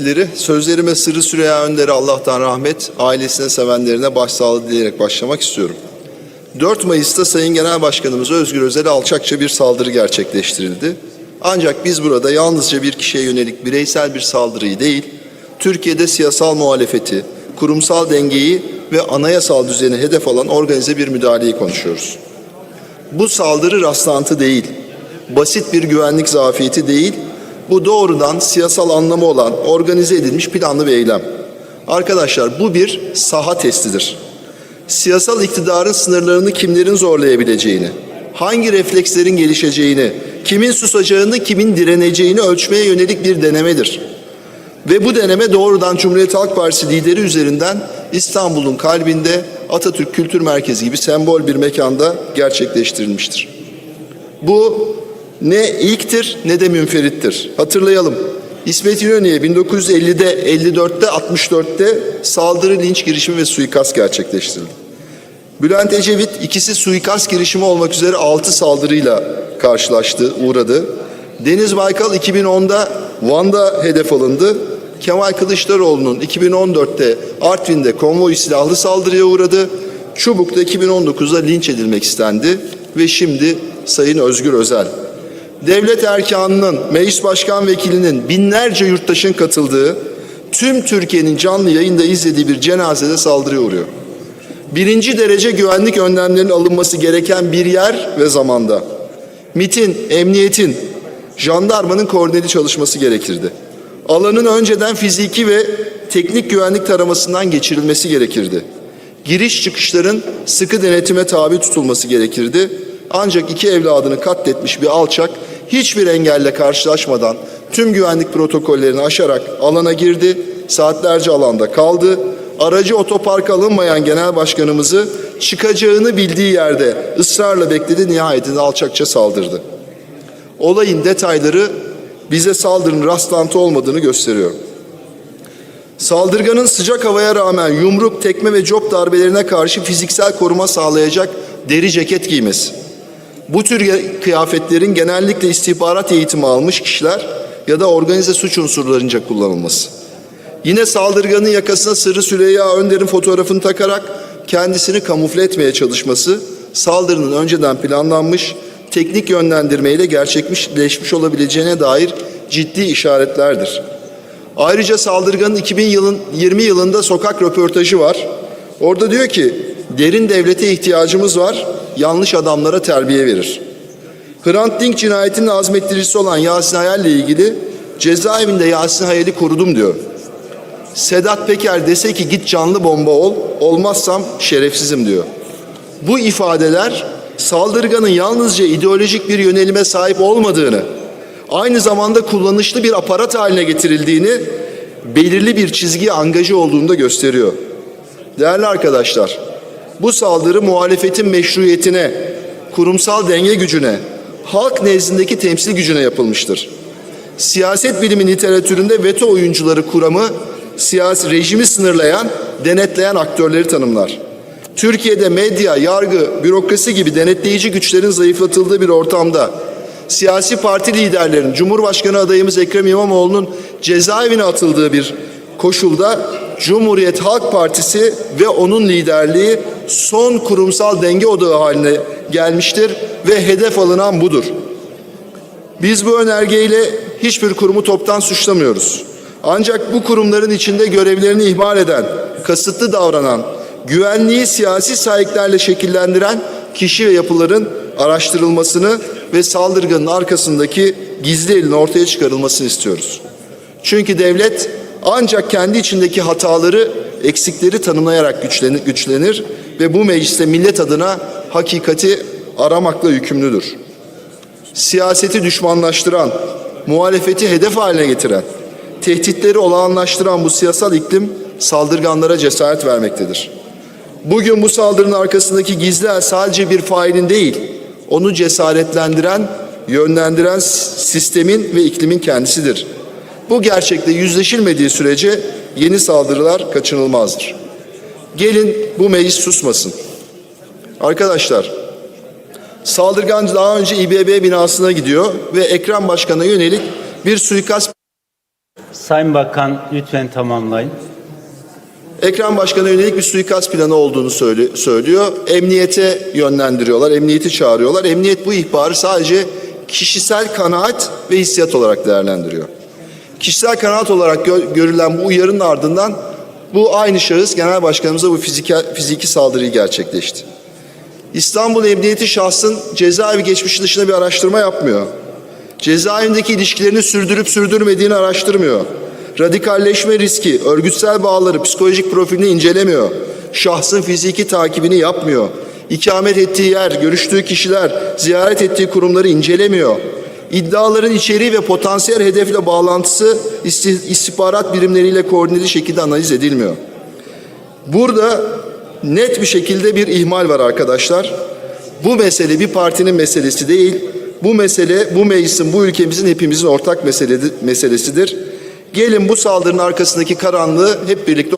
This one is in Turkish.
Leri, Sözlerime Sırrı Süreyya Önder'e Allah'tan rahmet, ailesine sevenlerine başsağlığı dileyerek başlamak istiyorum. 4 Mayıs'ta Sayın Genel Başkanımız Özgür Özel'e alçakça bir saldırı gerçekleştirildi. Ancak biz burada yalnızca bir kişiye yönelik bireysel bir saldırıyı değil, Türkiye'de siyasal muhalefeti, kurumsal dengeyi ve anayasal düzeni hedef alan organize bir müdahaleyi konuşuyoruz. Bu saldırı rastlantı değil, basit bir güvenlik zafiyeti değil, bu doğrudan siyasal anlamı olan organize edilmiş planlı bir eylem. Arkadaşlar bu bir saha testidir. Siyasal iktidarın sınırlarını kimlerin zorlayabileceğini, hangi reflekslerin gelişeceğini, kimin susacağını, kimin direneceğini ölçmeye yönelik bir denemedir. Ve bu deneme doğrudan Cumhuriyet Halk Partisi lideri üzerinden İstanbul'un kalbinde Atatürk Kültür Merkezi gibi sembol bir mekanda gerçekleştirilmiştir. Bu ne ilktir ne de münferittir. Hatırlayalım. İsmet İnönü'ye 1950'de, 54'te, 64'te saldırı, linç girişimi ve suikast gerçekleştirildi. Bülent Ecevit ikisi suikast girişimi olmak üzere 6 saldırıyla karşılaştı, uğradı. Deniz Baykal 2010'da Van'da hedef alındı. Kemal Kılıçdaroğlu'nun 2014'te Artvin'de konvoy silahlı saldırıya uğradı. Çubuk'ta 2019'da linç edilmek istendi ve şimdi Sayın Özgür Özel. Devlet erkanının, meclis başkan vekilinin binlerce yurttaşın katıldığı, tüm Türkiye'nin canlı yayında izlediği bir cenazede saldırıya uğruyor. Birinci derece güvenlik önlemlerinin alınması gereken bir yer ve zamanda. MIT'in, emniyetin, jandarmanın koordineli çalışması gerekirdi. Alanın önceden fiziki ve teknik güvenlik taramasından geçirilmesi gerekirdi. Giriş çıkışların sıkı denetime tabi tutulması gerekirdi. Ancak iki evladını katletmiş bir alçak hiçbir engelle karşılaşmadan tüm güvenlik protokollerini aşarak alana girdi, saatlerce alanda kaldı. Aracı otoparka alınmayan genel başkanımızı çıkacağını bildiği yerde ısrarla bekledi, nihayetinde alçakça saldırdı. Olayın detayları bize saldırının rastlantı olmadığını gösteriyor. Saldırganın sıcak havaya rağmen yumruk, tekme ve cop darbelerine karşı fiziksel koruma sağlayacak deri ceket giymesi. Bu tür kıyafetlerin genellikle istihbarat eğitimi almış kişiler ya da organize suç unsurlarınca kullanılması. Yine saldırganın yakasına Sırrı Süreyya Önder'in fotoğrafını takarak kendisini kamufle etmeye çalışması saldırının önceden planlanmış, teknik yönlendirmeyle gerçekleşmiş olabileceğine dair ciddi işaretlerdir. Ayrıca saldırganın 2020 yılında sokak röportajı var. Orada diyor ki derin devlete ihtiyacımız var, yanlış adamlara terbiye verir. Hrant Dink cinayetinin azmettiricisi olan Yasin Hayal ile ilgili cezaevinde Yasin Hayal'i korudum diyor. Sedat Peker dese ki git canlı bomba ol, olmazsam şerefsizim diyor. Bu ifadeler saldırganın yalnızca ideolojik bir yönelime sahip olmadığını, aynı zamanda kullanışlı bir aparat haline getirildiğini, belirli bir çizgiye angaja olduğunu da gösteriyor. Değerli arkadaşlar, bu saldırı muhalefetin meşruiyetine, kurumsal denge gücüne, halk nezdindeki temsil gücüne yapılmıştır. Siyaset bilimi literatüründe veto oyuncuları kuramı, siyasi rejimi sınırlayan, denetleyen aktörleri tanımlar. Türkiye'de medya, yargı, bürokrasi gibi denetleyici güçlerin zayıflatıldığı bir ortamda siyasi parti liderlerinin, Cumhurbaşkanı adayımız Ekrem İmamoğlu'nun cezaevine atıldığı bir koşulda Cumhuriyet Halk Partisi ve onun liderliği son kurumsal denge odağı haline gelmiştir ve hedef alınan budur. Biz bu önergeyle hiçbir kurumu toptan suçlamıyoruz. Ancak bu kurumların içinde görevlerini ihmal eden, kasıtlı davranan, güvenliği siyasi sahiplerle şekillendiren kişi ve yapıların araştırılmasını ve saldırganın arkasındaki gizli elin ortaya çıkarılmasını istiyoruz. Çünkü devlet ancak kendi içindeki hataları, eksikleri tanımlayarak güçlenir, güçlenir ve bu mecliste millet adına hakikati aramakla yükümlüdür. Siyaseti düşmanlaştıran, muhalefeti hedef haline getiren, tehditleri olağanlaştıran bu siyasal iklim saldırganlara cesaret vermektedir. Bugün bu saldırının arkasındaki gizli el sadece bir failin değil, onu cesaretlendiren, yönlendiren sistemin ve iklimin kendisidir. Bu gerçekle yüzleşilmediği sürece yeni saldırılar kaçınılmazdır. Gelin bu meclis susmasın. Arkadaşlar, saldırgan daha önce İBB binasına gidiyor ve Ekrem Başkan'a yönelik bir suikast Sayın Bakan lütfen tamamlayın. Ekrem Başkan'a yönelik bir suikast planı olduğunu söyle- söylüyor. Emniyete yönlendiriyorlar, emniyeti çağırıyorlar. Emniyet bu ihbarı sadece kişisel kanaat ve hissiyat olarak değerlendiriyor. Kişisel kanaat olarak gö- görülen bu uyarının ardından bu aynı şahıs genel başkanımıza bu fiziki, fiziki saldırıyı gerçekleşti. İstanbul Emniyeti şahsın cezaevi geçmişi dışında bir araştırma yapmıyor. Cezaevindeki ilişkilerini sürdürüp sürdürmediğini araştırmıyor. Radikalleşme riski, örgütsel bağları, psikolojik profilini incelemiyor. Şahsın fiziki takibini yapmıyor. İkamet ettiği yer, görüştüğü kişiler, ziyaret ettiği kurumları incelemiyor. İddiaların içeriği ve potansiyel hedefle bağlantısı isti- istihbarat birimleriyle koordineli şekilde analiz edilmiyor. Burada net bir şekilde bir ihmal var arkadaşlar. Bu mesele bir partinin meselesi değil. Bu mesele bu meclisin, bu ülkemizin hepimizin ortak mesele- meselesidir. Gelin bu saldırının arkasındaki karanlığı hep birlikte